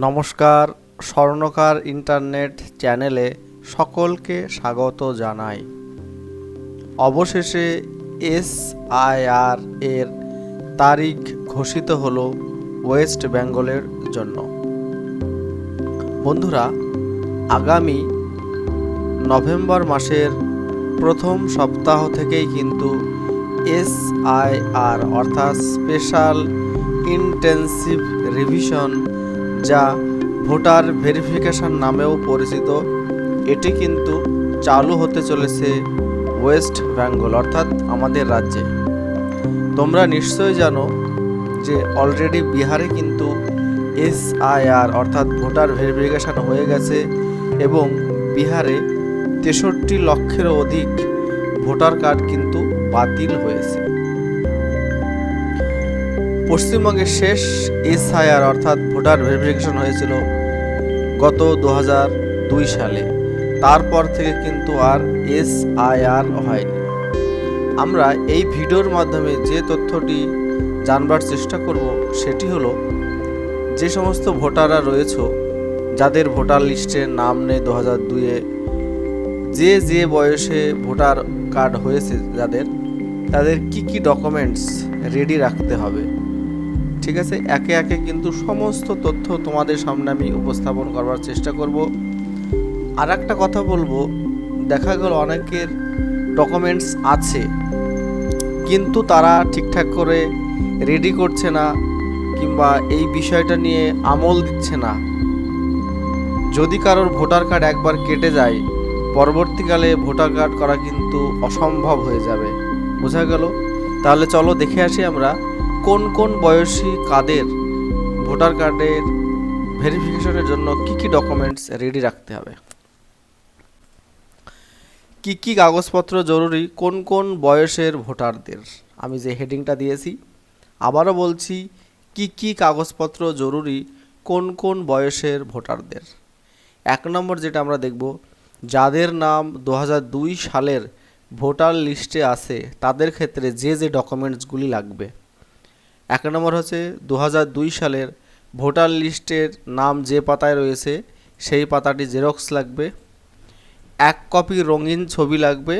নমস্কার, স্বর্ণকার ইন্টারনেট চ্যানেলে সকলকে স্বাগত জানাই। অবশেষে এসআইআর এর তারিখ ঘোষিত হল ওয়েস্ট বেঙ্গলের জন্য। বন্ধুরা, আগামী নভেম্বর মাসের প্রথম সপ্তাহ থেকেই কিন্তু এসআইআর অর্থাৎ স্পেশাল ইন্টেন্সিভ রিভিশন যা ভোটার ভেরিফিকেশন নামেও পরিচিত। এটি কিন্তু চালু হতে চলেছে ওয়েস্ট বেঙ্গল, অর্থাৎ আমাদের রাজ্যে। তোমরা নিশ্চয়ই জানো যে অলরেডি বিহারে কিন্তু এসআইআর অর্থাৎ ভোটার ভেরিফিকেশন হয়ে গেছে এবং বিহারে তেষট্টি লক্ষেরও অধিক ভোটার কার্ড কিন্তু বাতিল হয়েছে। পশ্চিমবঙ্গের শেষ এসআইআর অর্থাৎ ভোটার ভেরিফিকেশন হয়েছিল গত দু দুই সালে। তারপর থেকে কিন্তু আর এস এসআইআর হয়নি। আমরা এই ভিডিওর মাধ্যমে যে তথ্যটি জানবার চেষ্টা করব সেটি হলো, যে সমস্ত ভোটাররা রয়েছে, যাদের ভোটার লিস্টে নাম নেই দু হাজার দুইয়ে যে যে বয়সে ভোটার কার্ড হয়েছে যাদের, তাদের কি কি ডকুমেন্টস রেডি রাখতে হবে? ঠিক আছে? একে একে কিন্তু সমস্ত তথ্য তোমাদের সামনে আমি উপস্থাপন করবার চেষ্টা করব। আর একটা কথা বলব, দেখা গেল অনেকের ডকুমেন্টস আছে, কিন্তু তারা ঠিকঠাক করে রেডি করছে না কিংবা এই বিষয়টা নিয়ে আমল দিচ্ছে না। যদি কারোর ভোটার কার্ড একবার কেটে যায়, পরবর্তীকালে ভোটার কার্ড করা কিন্তু অসম্ভব হয়ে যাবে। বোঝা গেল? তাহলে চলো দেখে আসি আমরা কোন কোন বয়সী কাদের ভোটার কার্ডের ভেরিফিকেশনের জন্য কি কি ডকুমেন্টস রেডি রাখতে হবে? কি কি কাগজপত্র জরুরি? কোন কোন বয়সের ভোটারদের? আমি যে হেডিংটা দিয়েছি, আবারও বলছি, কি কি কাগজপত্র জরুরি কোন কোন বয়সের ভোটারদের? এক নম্বর যেটা আমরা দেখব, যাদের নাম দু হাজার দুই সালের ভোটার লিস্টে আছে, তাদের ক্ষেত্রে যে যে ডকুমেন্টসগুলি লাগবে এক নম্বর হচ্ছে দু হাজার দুই সালের ভোটার লিস্টের নাম যে পাতায় রয়েছে, সেই পাতাটি জেরক্স লাগবে। এক কপি রঙিন ছবি লাগবে,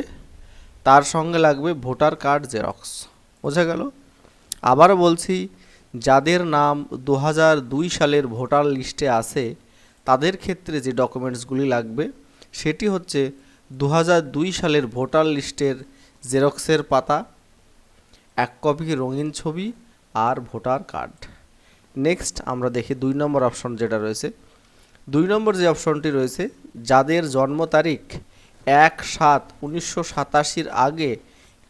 তার সঙ্গে লাগবে ভোটার কার্ড জেরক্স। বোঝা গেল? আবারও বলছি, যাদের নাম দু দুই সালের ভোটার লিস্টে আছে, তাদের ক্ষেত্রে যে ডকুমেন্টসগুলি লাগবে, সেটি হচ্ছে দু দুই সালের ভোটার লিস্টের জেরক্সের পাতা, এক কপি রঙিন ছবি আর ভোটার কার্ড। নেক্সট আমরা দেখি দুই নম্বর অপশন যেটা রয়েছে। দুই নম্বর যে অপশনটি রয়েছে, যাদের জন্ম তারিখ এক সাত উনিশশো সাতাশির আগে,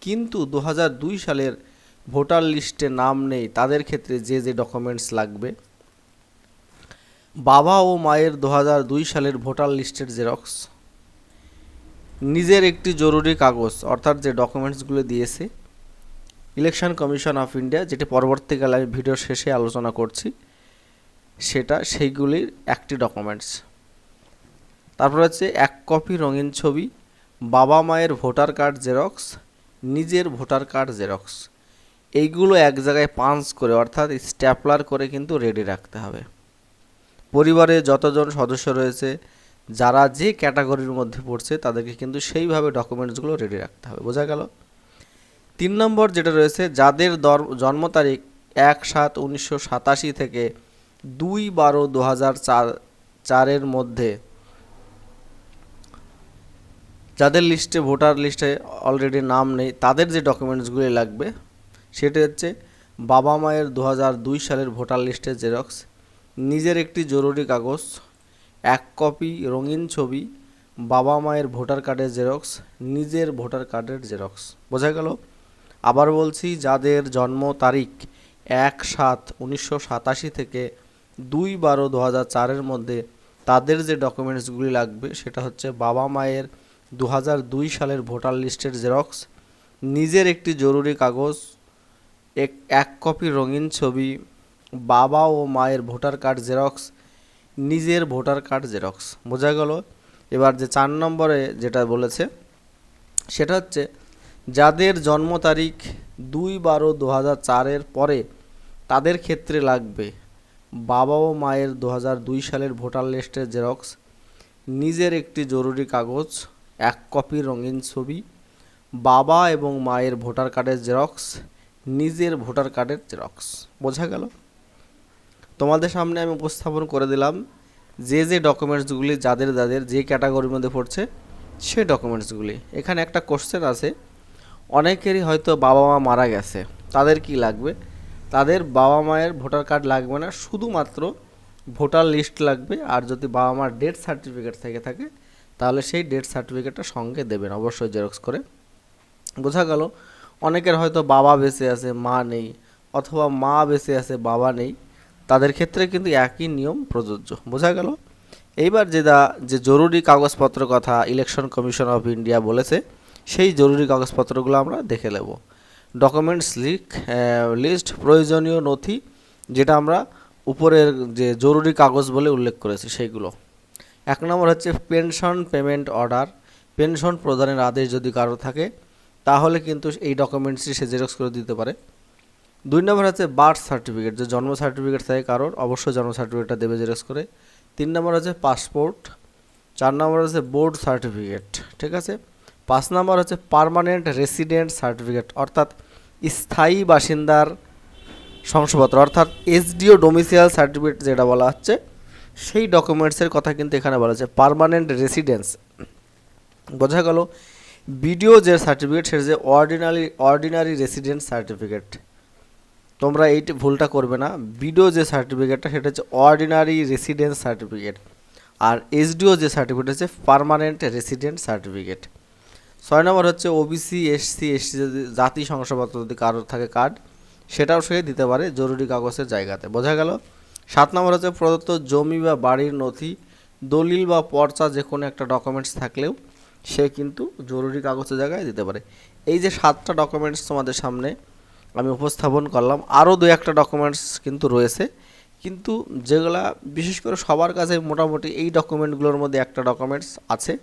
কিন্তু দু দুই সালের ভোটার লিস্টে নাম নেই, তাদের ক্ষেত্রে যে যে ডকুমেন্টস লাগবে। বাবা ও মায়ের দু হাজার দুই সালের ভোটার লিস্টের জেরক্স নিজের একটি জরুরি কাগজ, অর্থাৎ যে ডকুমেন্টসগুলো দিয়েছে ইলেকশন কমিশন অফ ইন্ডিয়া, যেটি পরবর্তীকালে আমি ভিডিও শেষে আলোচনা করছি, সেটা সেইগুলির একটি ডকুমেন্টস তারপর হচ্ছে, এক কপি রঙিন ছবি, বাবা মায়ের ভোটার কার্ড জেরক্স নিজের ভোটার কার্ড জেরক্স এইগুলো এক জায়গায় পাঞ্চ করে, অর্থাৎ স্ট্যাপলার করে কিন্তু রেডি রাখতে হবে। পরিবারে যতজন সদস্য রয়েছে, যারা যে ক্যাটাগরির মধ্যে পড়ছে, তাদেরকে কিন্তু সেইভাবে ডকুমেন্টসগুলো রেডি রাখতে হবে। বোঝা গেল? তিন নম্বর যেটা রয়েছে, যাদের দর, জন্ম তারিখ এক সাত উনিশশো সাতাশি থেকে দুই বারো দু হাজার চার, চারের মধ্যে। যাদের লিস্টে, ভোটার লিস্টে অলরেডি নাম নেই, তাদের যে ডকুমেন্টসগুলি লাগবে, সেটি হচ্ছে বাবা মায়ের দু দুই সালের ভোটার লিস্টের জেরক্স নিজের একটি জরুরি কাগজ, এক কপি রঙিন ছবি, বাবা মায়ের ভোটার কার্ডের জেরক্স নিজের ভোটার কার্ডের জেরক্স বোঝা গেল? আবার বলছি, যাদের জন্ম তারিখ এক সাত উনিশশো সাতাশি থেকে দুই বারো দু হাজার চারের মধ্যে, তাদের যে ডকুমেন্টসগুলি লাগবে সেটা হচ্ছে বাবা মায়ের দু হাজার দুই সালের ভোটার লিস্টের জেরক্স, নিজের একটি জরুরি কাগজ, এক এক কপি রঙিন ছবি, বাবা ও মায়ের ভোটার কার্ড জেরক্স, নিজের ভোটার কার্ড জেরক্স। বোঝা গেল? এবার যে চার নম্বরে যেটা বলেছে, সেটা হচ্ছে যাদের জন্ম তারিখ দুই বারো দু হাজার চারের পরে তাদের ক্ষেত্রে লাগবে। বাবা ও মায়ের দু দুই সালের ভোটার লিস্টের জেরক্স, নিজের একটি জরুরি কাগজ, এক কপি রঙিন ছবি, বাবা এবং মায়ের ভোটার কার্ডের জেরক্স, নিজের ভোটার কার্ডের জেরক্স। বোঝা গেল? তোমাদের সামনে আমি উপস্থাপন করে দিলাম যে যে ডকুমেন্টসগুলি যাদের যাদের যে ক্যাটাগরির মধ্যে পড়ছে সেই ডকুমেন্টসগুলি। এখানে একটা কোশ্চেন আছে অনেকেরই হয়তো বাবা মা মারা গেছে। তাদের কি লাগবে? তাদের বাবা মায়ের ভোটার কার্ড লাগবে না, শুধুমাত্র ভোটার লিস্ট লাগবে। আর যদি বাবা মার ডেথ সার্টিফিকেট থেকে থাকে, তাহলে সেই ডেথ সার্টিফিকেটটা সঙ্গে দেবেন, অবশ্যই জেরক্স করে। বোঝা গেল, অনেকের হয়তো বাবা বেঁচে আছে, মা নেই, অথবা মা বেঁচে আছে, বাবা নেই। তাদের ক্ষেত্রে কিন্তু একই নিয়ম প্রযোজ্য। বোঝা গেল? এইবার যেটা, যে জরুরি কাগজপত্র কথা ইলেকশন কমিশন অফ ইন্ডিয়া বলেছে সেই জরুরি কাগজপত্রগুলো আমরা দেখে নেব। ডকুমেন্টস লিক লিস্ট প্রয়োজনীয় নথি, যেটা আমরা উপরের যে জরুরি কাগজ বলে উল্লেখ করেছি সেইগুলো। এক নম্বর হচ্ছে পেনশন পেমেন্ট অর্ডার পেনশন প্রদানের আদেশ যদি কারও থাকে, তাহলে কিন্তু এই ডকুমেন্টসটি সে জেরক্স করে দিতে পারে। দুই নম্বর হচ্ছে বার্থ সার্টিফিকেট যে জন্ম সার্টিফিকেট থাকে কারোর, অবশ্যই জন্ম সার্টিফিকেটটা দেবে জেরক্স করে। তিন নম্বর হচ্ছে পাসপোর্ট চার নম্বর হচ্ছে বোর্ড সার্টিফিকেট ঠিক আছে? পাঁচ নম্বর হচ্ছে পার্মানেন্ট রেসিডেন্ট সার্টিফিকেট অর্থাৎ স্থায়ী বাসিন্দার শংসাপত্র, অর্থাৎ এসডিও ডোমিসিয়াল সার্টিফিকেট যেটা বলা হচ্ছে, সেই ডকুমেন্টসের কথা কিন্তু এখানে বলা হচ্ছে পার্মানেন্ট রেসিডেন্স বোঝা গেল বিডিও যে সার্টিফিকেট সেটা যে অর্ডিনারি অর্ডিনারি রেসিডেন্ট সার্টিফিকেট তোমরা এই ভুলটা করবে না বিডিও যে সার্টিফিকেটটা সেটা হচ্ছে অর্ডিনারি রেসিডেন্স সার্টিফিকেট আর এসডিও যে সার্টিফিকেট হচ্ছে পার্মানেন্ট রেসিডেন্ট সার্টিফিকেট ছয় নম্বর হচ্ছে ওবিসি এসসি এসসি যদি জাতি শংসাপত্র যদি কারোর থাকে কার্ড, সেটাও সে দিতে পারে জরুরি কাগজের জায়গাতে। বোঝা গেল? সাত নম্বর হচ্ছে প্রদত্ত জমি বা বাড়ির নথি, দলিল বা পর্চা যে কোনো একটা ডকুমেন্টস থাকলেও সে কিন্তু জরুরি কাগজের জায়গায় দিতে পারে। এই যে সাতটা ডকুমেন্টস তোমাদের সামনে আমি উপস্থাপন করলাম, আরও দু একটা ডকুমেন্টস কিন্তু রয়েছে। কিন্তু যেগুলা বিশেষ করে সবার কাছে মোটামুটি এই ডকুমেন্টগুলোর মধ্যে একটা ডকুমেন্টস আছে।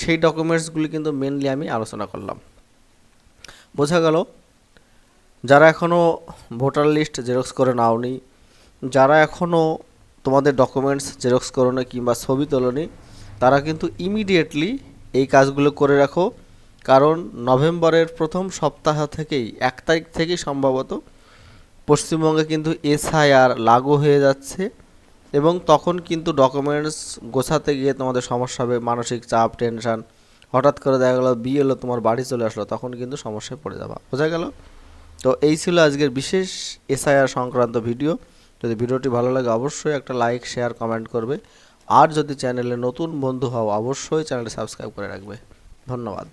সেই ডকুমেন্টসগুলি কিন্তু মেনলি আমি আলোচনা করলাম। বোঝা গেল, যারা এখনও ভোটার লিস্ট জেরক্স করে নাওনি, যারা এখনও তোমাদের ডকুমেন্টস জেরক্স করোনি কিংবা ছবি তোলনি তারা কিন্তু ইমিডিয়েটলি এই কাজগুলো করে রাখো। কারণ নভেম্বরের প্রথম সপ্তাহ থেকেই, এক তারিখ থেকেই সম্ভবত পশ্চিমবঙ্গে কিন্তু এসআইআর লাগু হয়ে যাচ্ছে। এবং তখন কিন্তু ডকুমেন্টস গোছাতে গিয়ে তোমাদের সমস্যা হবে, মানসিক চাপ টেনশন হঠাৎ করে দেখা গেলো বিয়ে এলো তোমার বাড়ি চলে আসলো, তখন কিন্তু সমস্যায় পড়ে যাবা। বোঝা গেল? তো এই ছিল আজকের বিশেষ এসআইআর সংক্রান্ত ভিডিও। যদি ভিডিওটি ভালো লাগে, অবশ্যই একটা লাইক শেয়ার কমেন্ট করবে। আর যদি চ্যানেলে নতুন বন্ধু হও, অবশ্যই চ্যানেলটি সাবস্ক্রাইব করে রাখবে। ধন্যবাদ।